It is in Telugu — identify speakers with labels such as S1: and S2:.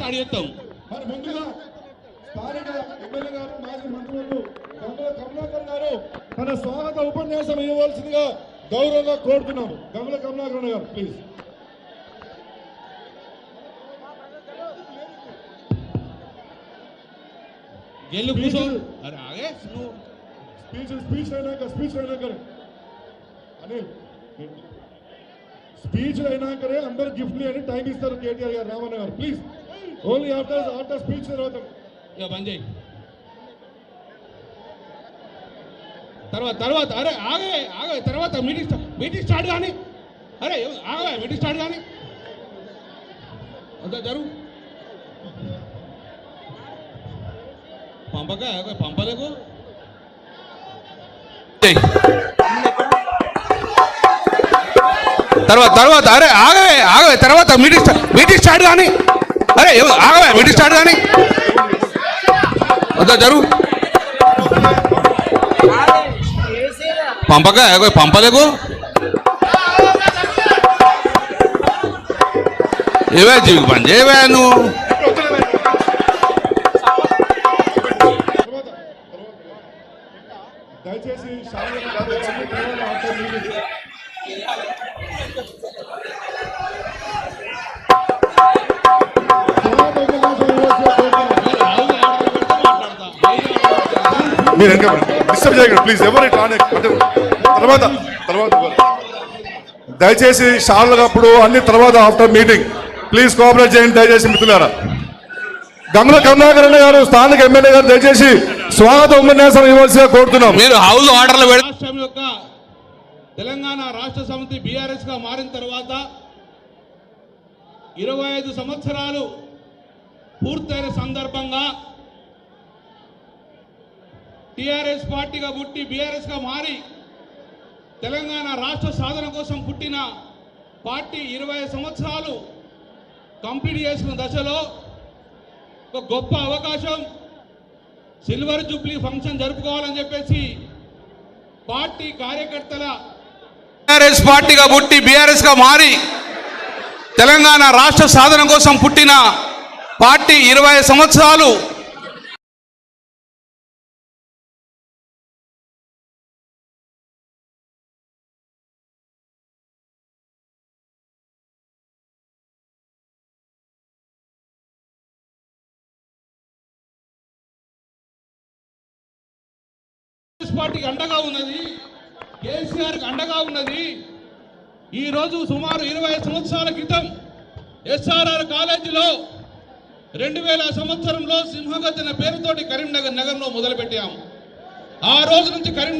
S1: స్టార్ట్ చేస్తాం.
S2: మరి ముందుగా స్థానిక ఎమ్మెల్యే గారు మాజీ మంత్రులు గంగుల కమలాకర్ గారు తన స్వాగత ఉపన్యాసం ఇవ్వవలసిందిగా గౌరవంగా కోరుతున్నాము. గంగుల కమలాకర్ గారు ప్లీజ్
S1: గెల్లు కూర్చో. అరే ఆగే. నువ్వు
S2: స్పీచ్ స్పీచ్ అయినాక స్పీచ్ అయినాక అనిల్ స్పీచ్ అయినాకనే అందరు గిఫ్ట్లు అని టైం ఇస్తారు KTR garu Ramanna garu please only after after speech తర్వాత.
S1: ఇక బంద్ చేయి. తర్వాత తర్వాత అరే ఆగే ఆగే తర్వాత మీటింగ్ మీటింగ్ స్టార్ట్ కానీ అరే ఆగే మీటింగ్ స్టార్ట్ కానీ. అంతా జరుగు. పంపక పంపలేకు. తర్వాత తర్వాత అరే ఆగవే ఆగవే తర్వాత మీటింగ్ మీటింగ్ స్టార్ట్ కానీ. అరే ఆగవే మీటింగ్ స్టార్ట్ కానీ. అంతా జరుగు పంపక పంపలేకు. ఏవే జీవికి పని చేయవే నువ్వు?
S2: దయచేసి
S3: మీరు వెనక డిస్టర్బ్ చేయకండి ప్లీజ్ ఎవరు ఇట్లా అంటే తర్వాత తర్వాత దయచేసి షార్లు అప్పుడు అన్ని తర్వాత ఆఫ్టర్ మీటింగ్ ప్లీజ్ కోఆపరేట్ చేయండి దయచేసి మిత్రులారా. గమల కమలాకర్ అన్న గారు స్థానిక ఎమ్మెల్యే గారు దయచేసి స్వాగత ఉపన్యాసం ఇవ్వాల్సిగా కోరుతున్నాం.
S1: మీరు హౌస్ ఆర్డర్లు రాష్ట్రం యొక్క తెలంగాణ రాష్ట్ర సమితి బీఆర్ఎస్గా మారిన తర్వాత ఇరవై ఐదు సంవత్సరాలు పూర్తయిన సందర్భంగా టిఆర్ఎస్ పార్టీగా పుట్టి బీఆర్ఎస్గా మారి తెలంగాణ రాష్ట్ర సాధన కోసం పుట్టిన పార్టీ ఇరవై సంవత్సరాలు కంప్లీట్ చేసుకున్న దశలో ఒక గొప్ప అవకాశం సిల్వర్ జూబ్లీ ఫంక్షన్ జరుపుకోవాలని చెప్పేసి పార్టీ కార్యకర్తల టీఆర్ఎస్ పార్టీగా పుట్టి బీఆర్ఎస్గా మారి తెలంగాణ రాష్ట్ర సాధన కోసం పుట్టిన పార్టీ ఇరవై సంవత్సరాలు పార్టీకి అండగా ఉన్నది కేసీఆర్కి అండగా ఉన్నది. ఈ రోజు సుమారు ఇరవై సంవత్సరాల క్రితం ఎస్ఆర్ఆర్ కాలేజీలో రెండు వేల సంవత్సరంలో సింహగర్జన పేరుతోటి కరీంనగర్ నగరంలో మొదలుపెట్టాము. ఆ రోజు నుంచి కరీం